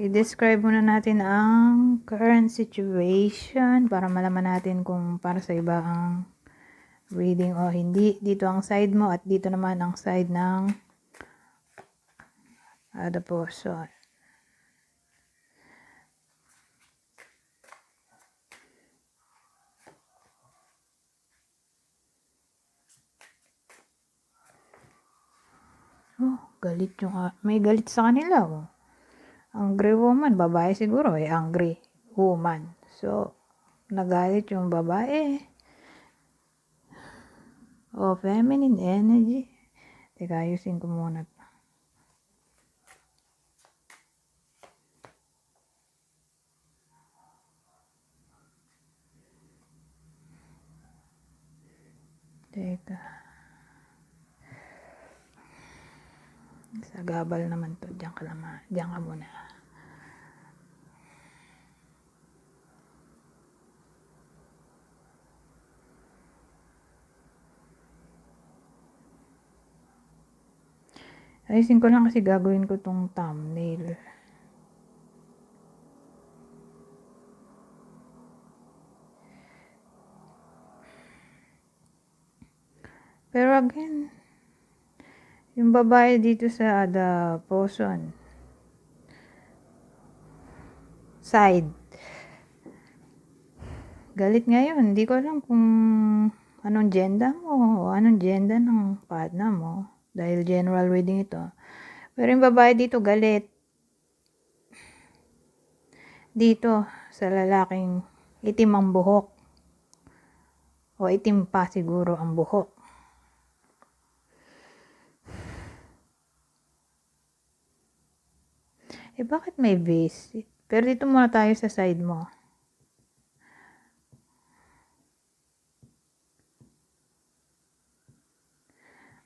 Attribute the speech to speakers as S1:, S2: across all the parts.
S1: i-describe muna natin ang current situation para malaman natin kung para sa iba ang reading o hindi. Dito ang side mo at dito naman ang side ng other person. Oh, galit yung, may galit sa kanila, oh. Angry woman, babae siguro, eh, angry woman. So, nagalit yung babae. Oh, feminine energy. Teka, ayusin ko muna. to. Teka. Sagabal naman to. Diyan ka naman. Diyan ka muna. Ayusin ko lang kasi gagawin ko tong thumbnail. Pero again, yung babae dito sa the person side. Galit ngayon. Hindi ko alam kung anong gender mo o anong gender ng partner mo. Dahil general reading ito. Pero yung babae dito galit. Dito sa lalaking itim ang buhok. O itim pa siguro ang buhok. Eh, bakit may base? Pero dito muna tayo sa side mo.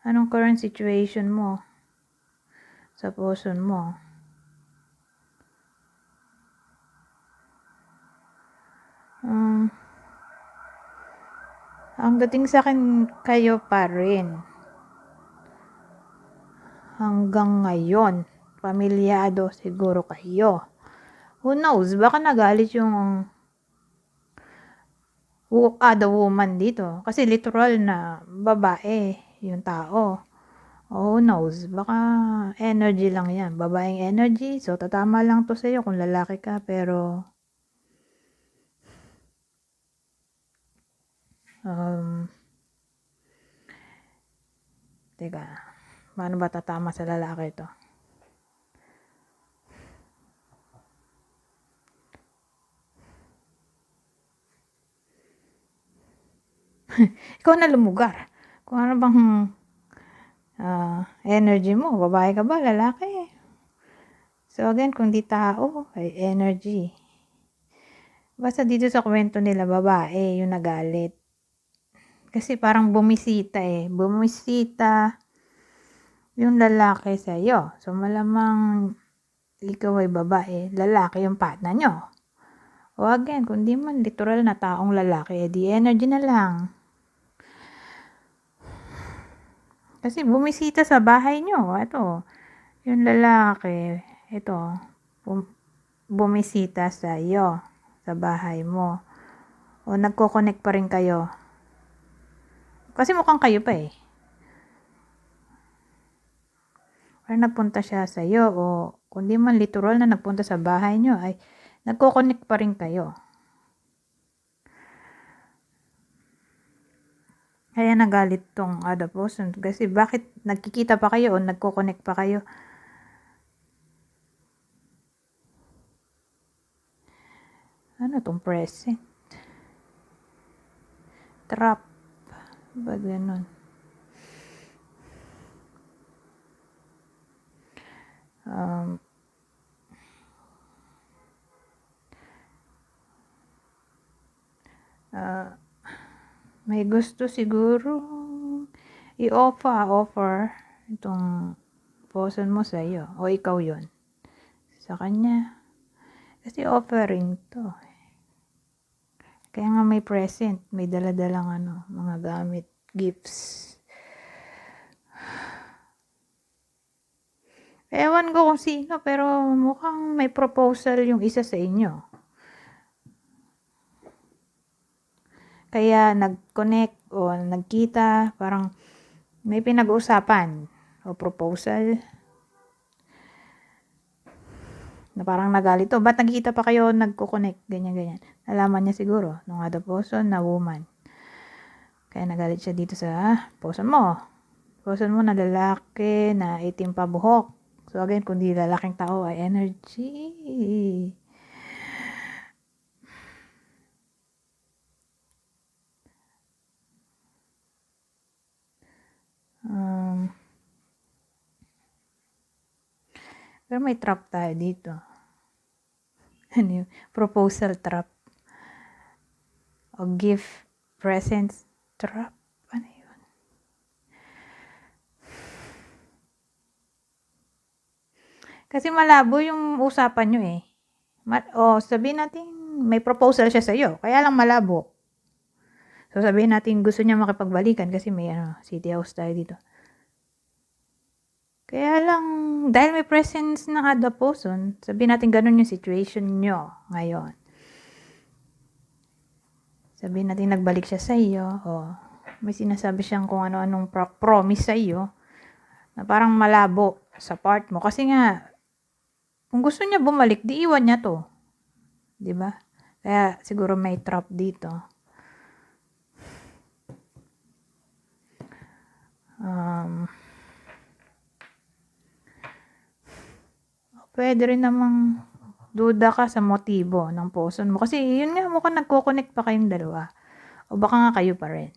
S1: Anong current situation mo? Sa person mo? Um, ang dating sa akin, kayo pa rin. Hanggang ngayon pamilyado siguro kayo. Who knows, baka nagalit yung ah, the woman dito. Kasi literal na babae yung tao. Oh, knows, baka energy lang yan. Babaeng energy, so tatama lang to sa'yo kung lalaki ka, pero um, teka, paano ba tatama sa lalaki to? Ikaw na lumugar. Kung ano bang ah, energy mo, babae ka ba, lalaki? So again, kung di tao, ay energy. Basta dito sa kwento nila, babae yung nagalit. Kasi parang bumisita eh. Bumisita yung lalaki sa iyo. So malamang ikaw ay babae, lalaki yung partner nyo. O again, kung di man literal na taong lalaki, eh di energy na lang. Kasi bumisita sa bahay nyo. Ito, yung lalaki, ito, bum- bumisita sa iyo, sa bahay mo. O nagko-connect pa rin kayo. Kasi mukhang kayo pa eh. Or napunta siya sa iyo o kundi man literal na nagpunta sa bahay nyo ay nagko-connect pa rin kayo. Kaya nagalit tong person. Kasi bakit nagkikita pa kayo o nagko-connect pa kayo? Ano tong present? Trap. Ba ganun? Um, ah, may gusto siguro i-offer, offer itong person mo sa iyo o ikaw yon sa kanya. Kasi offering to. Kaya nga may present, may daladalang ano, mga gamit, gifts. Ewan ko kung sino, pero mukhang may proposal yung isa sa inyo. Kaya nag-connect o nagkita, parang may pinag-uusapan o proposal na parang nagalit to. Ba't nagkita pa kayo nagko-connect? Ganyan, ganyan. Nalaman niya siguro nung other person na woman. Kaya nagalit siya dito sa person mo. Person mo na lalaki na itim pa buhok. So again, kung di lalaking tao ay energy. Um, pero may trap tayo dito. Ano yun? Proposal trap. O gift presents trap. Ano yun? Kasi malabo yung usapan nyo eh. Ma- o sabihin natin may proposal siya sa iyo. Kaya lang malabo. So sabihin natin gusto niya makipagbalikan kasi may ano, city house tayo dito. Kaya lang, dahil may presence ng person, sabihin natin ganun yung situation nyo ngayon. Sabihin natin nagbalik siya sa iyo, o may sinasabi siyang kung ano-anong pro- promise sa iyo, na parang malabo sa part mo. Kasi nga, kung gusto niya bumalik, di iwan niya to. ba? Kaya siguro may trap dito. Um, pwede rin namang duda ka sa motibo ng person mo. Kasi yun nga, mukhang nagko-connect pa kayong dalawa. O baka nga kayo pa rin.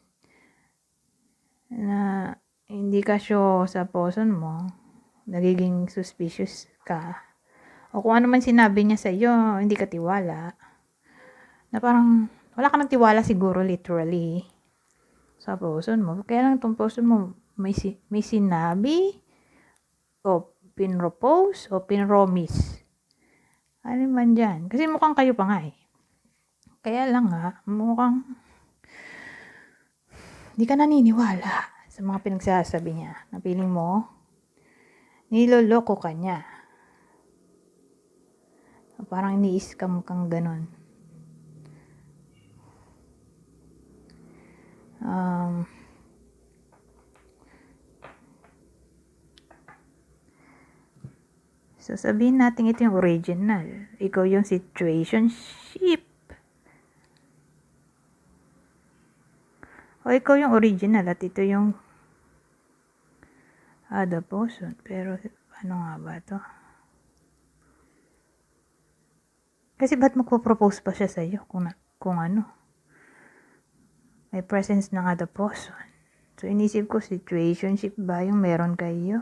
S1: Na hindi ka sure sa person mo, nagiging suspicious ka. O kung ano man sinabi niya sa iyo, hindi ka tiwala. Na parang, wala ka ng tiwala siguro literally sa person mo. Kaya lang itong person mo, may, si- may sinabi, o pinropose, o pinromise. Ano man dyan. Kasi mukhang kayo pa nga eh. Kaya lang nga, mukhang hindi ka naniniwala sa mga pinagsasabi niya. Na feeling mo, niloloko ka niya. Parang ini-scam kang ganon. Um, so, sabihin natin ito yung original. Ikaw yung situationship. O ikaw yung original at ito yung other person. Pero, ano nga ba to? Kasi ba't magpo-propose pa siya sa'yo kung, na- kung ano? May presence ng person. So, inisip ko, situationship ba yung meron kayo?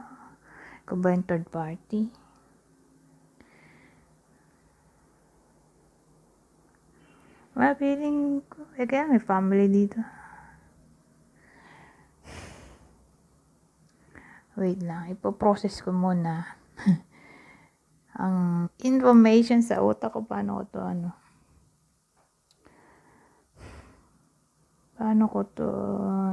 S1: Ikaw ba yung third party? Well, feeling ko, eh kaya may family dito. Wait lang, ipoprocess ko muna. ang information sa utak ko paano ko to ano? Paano ko to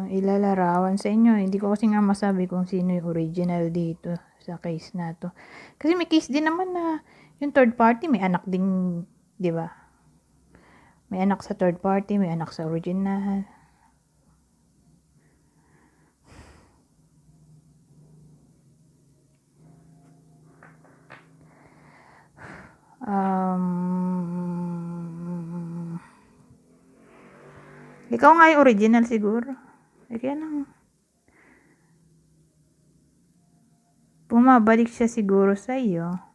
S1: ilalarawan sa inyo? Hindi ko kasi nga masabi kung sino yung original dito sa case na to. Kasi may case din naman na yung third party may anak din di ba may anak sa third party may anak sa original Um, ikaw nga yung original siguro. Eh, kaya nang bumabalik siya siguro sa iyo.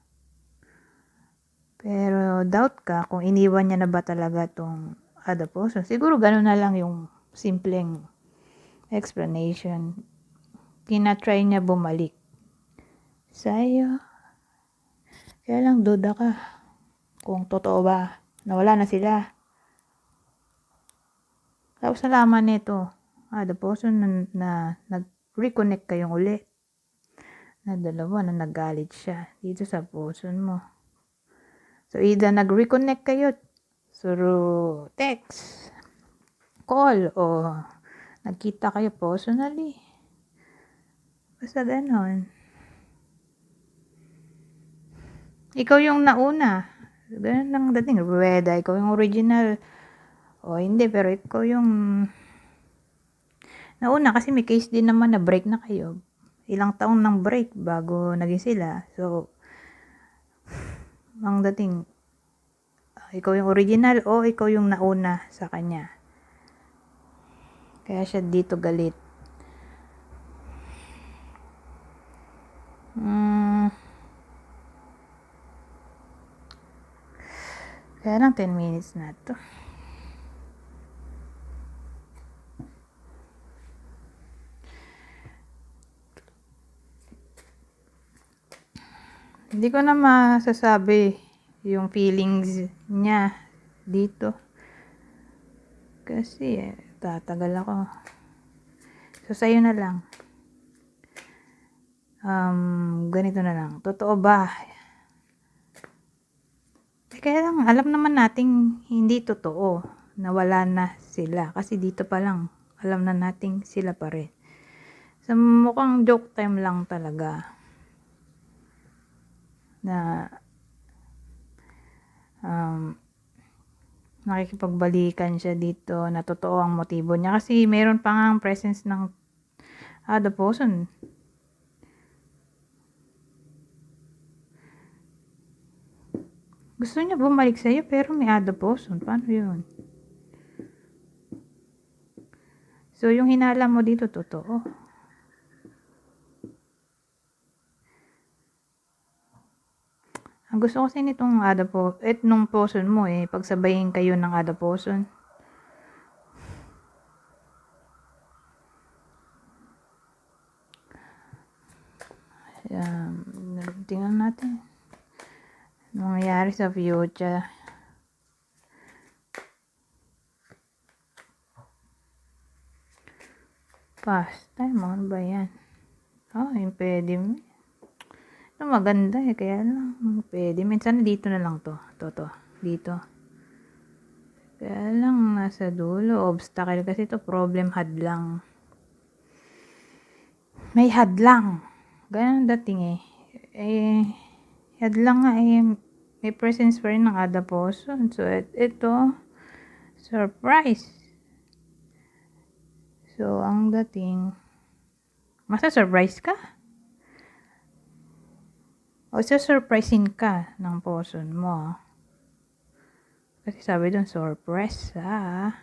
S1: Pero doubt ka kung iniwan niya na ba talaga tong other person. Siguro ganun na lang yung simpleng explanation. Tinatry niya bumalik sa iyo. Kaya lang duda ka kung totoo ba na wala na sila. Tapos nalaman nito, ah, the person na, na nag-reconnect kayong ulit. Na dalawa na nagalit siya dito sa person mo. So either nag-reconnect kayo through text, call, o nagkita kayo personally. Basta ganon. Ikaw yung nauna. Ganun lang dating. Rueda, ikaw yung original. O hindi, pero ikaw yung nauna kasi may case din naman na break na kayo. Ilang taon ng break bago naging sila. So, ang dating, ah, ikaw yung original o ikaw yung nauna sa kanya. Kaya siya dito galit. Mm. Kaya lang 10 minutes na to. Hindi ko na masasabi yung feelings niya dito. Kasi eh, tatagal ako. So, sa'yo na lang. Um, ganito na lang. Totoo ba? Eh, kaya lang, alam naman nating hindi totoo na wala na sila. Kasi dito pa lang, alam na nating sila pa rin. So, mukhang joke time lang talaga na um, nakikipagbalikan siya dito na totoo ang motibo niya kasi mayroon pa nga ang presence ng other person. Gusto niya bumalik sa'yo pero may other person. Paano yun? So, yung hinala mo dito, totoo. Ang gusto kasi nitong po, et nung person mo eh, pagsabayin kayo ng person. Um, tingnan natin. Anong nangyari sa future. Past time, ano ba yan? Oh, impediment. Ito maganda eh, kaya lang, impediment. Sana dito na lang to. To, to. Dito. Kaya lang, nasa dulo, obstacle. Kasi to problem hadlang. May hadlang. Ganun dating eh. Eh, hadlang nga eh, may presence pa rin ng person. So, et, ito, surprise. So, ang dating, masa-surprise ka? O surprisein ka ng person mo. Kasi sabi doon, surprise ha.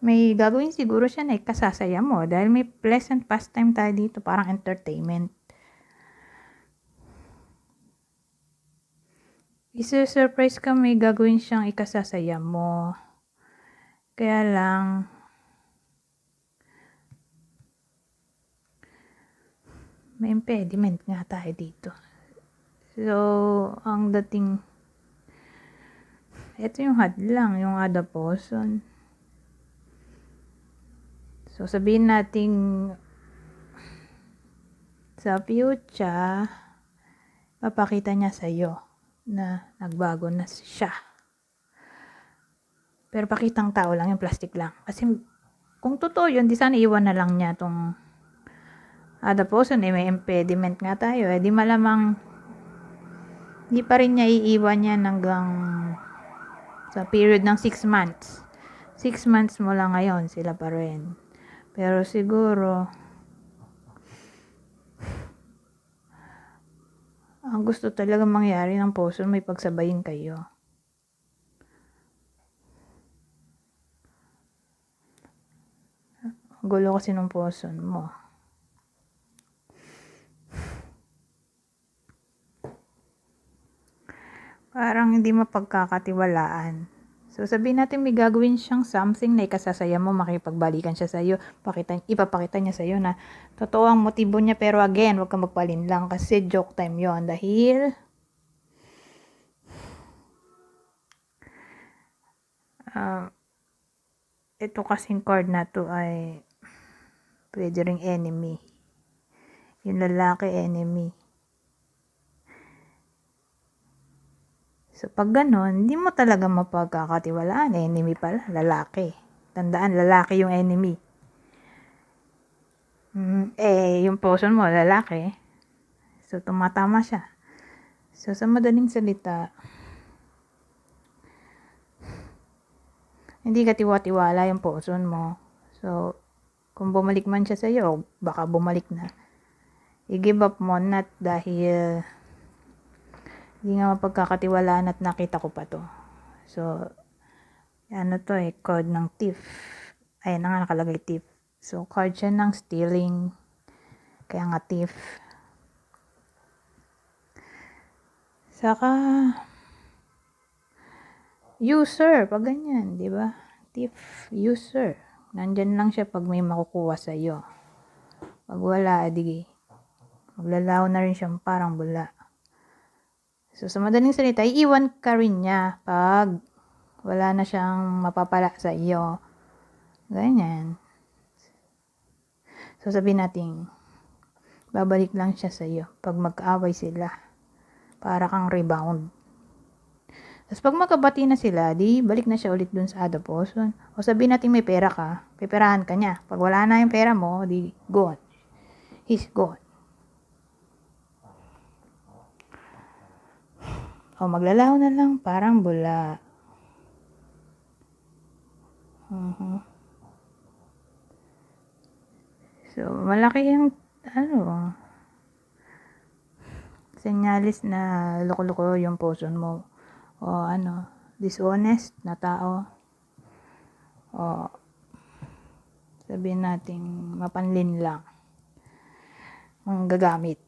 S1: May gagawin siguro siya na ikasasaya mo dahil may pleasant pastime tayo dito, parang entertainment. Isa-surprise ka, may gagawin siyang ikasasaya mo. Kaya lang, may impediment nga tayo dito. So, ang dating, ito yung hadlang, yung person. So, sabihin natin, sa future, papakita niya sa'yo na nagbago na siya. Pero pakitang tao lang, yung plastic lang. Kasi, kung totoo yun, di sana iwan na lang niya tong other person, eh, may impediment nga tayo, eh, di malamang, di pa rin niya iiwan yan hanggang sa period ng 6 months. 6 months mo lang ngayon, sila pa rin. Pero siguro, ang gusto talaga mangyari ng person, may pagsabayin kayo. Gulo kasi ng person mo. Parang hindi mapagkakatiwalaan. So, sabihin natin may gagawin siyang something na ikasasaya mo, makipagbalikan siya sa'yo, pakita, ipapakita niya sa'yo na totoo ang motibo niya, pero again, huwag kang magpalin lang kasi joke time yon Dahil, uh, ito kasing card na to ay pwede ring enemy. Yung lalaki enemy. So, pag ganon, hindi mo talaga mapagkakatiwalaan. Enemy pala, lalaki. Tandaan, lalaki yung enemy. Mm, eh, yung person mo, lalaki. So, tumatama siya. So, sa madaling salita, hindi ka tiwa-tiwala yung person mo. So, kung bumalik man siya sa'yo, baka bumalik na. I-give up mo, not dahil hindi nga mapagkakatiwalaan at nakita ko pa to. So, ano to eh, code ng thief. Ayan na nga nakalagay thief. So, card siya ng stealing. Kaya nga thief. Saka, user, pag ganyan, di ba? Thief, user. Nandyan lang siya pag may makukuha sa iyo. Pag wala, edi maglalaw na rin siyang parang bula. So, sa madaling salita, iiwan ka rin niya pag wala na siyang mapapala sa iyo. Ganyan. So, sabihin natin, babalik lang siya sa iyo pag magkaaway sila. Para kang rebound. Tapos pag magkabati na sila, di balik na siya ulit dun sa other person. O sabihin natin may pera ka, piperahan ka niya. Pag wala na yung pera mo, di gone. He's gone. O maglalaho na lang parang bula. Mhm. So, malaki yung, ano, senyalis na loko-loko yung person mo. O ano, dishonest na tao. O, sabihin natin, mapanlin lang. Ang gagamit.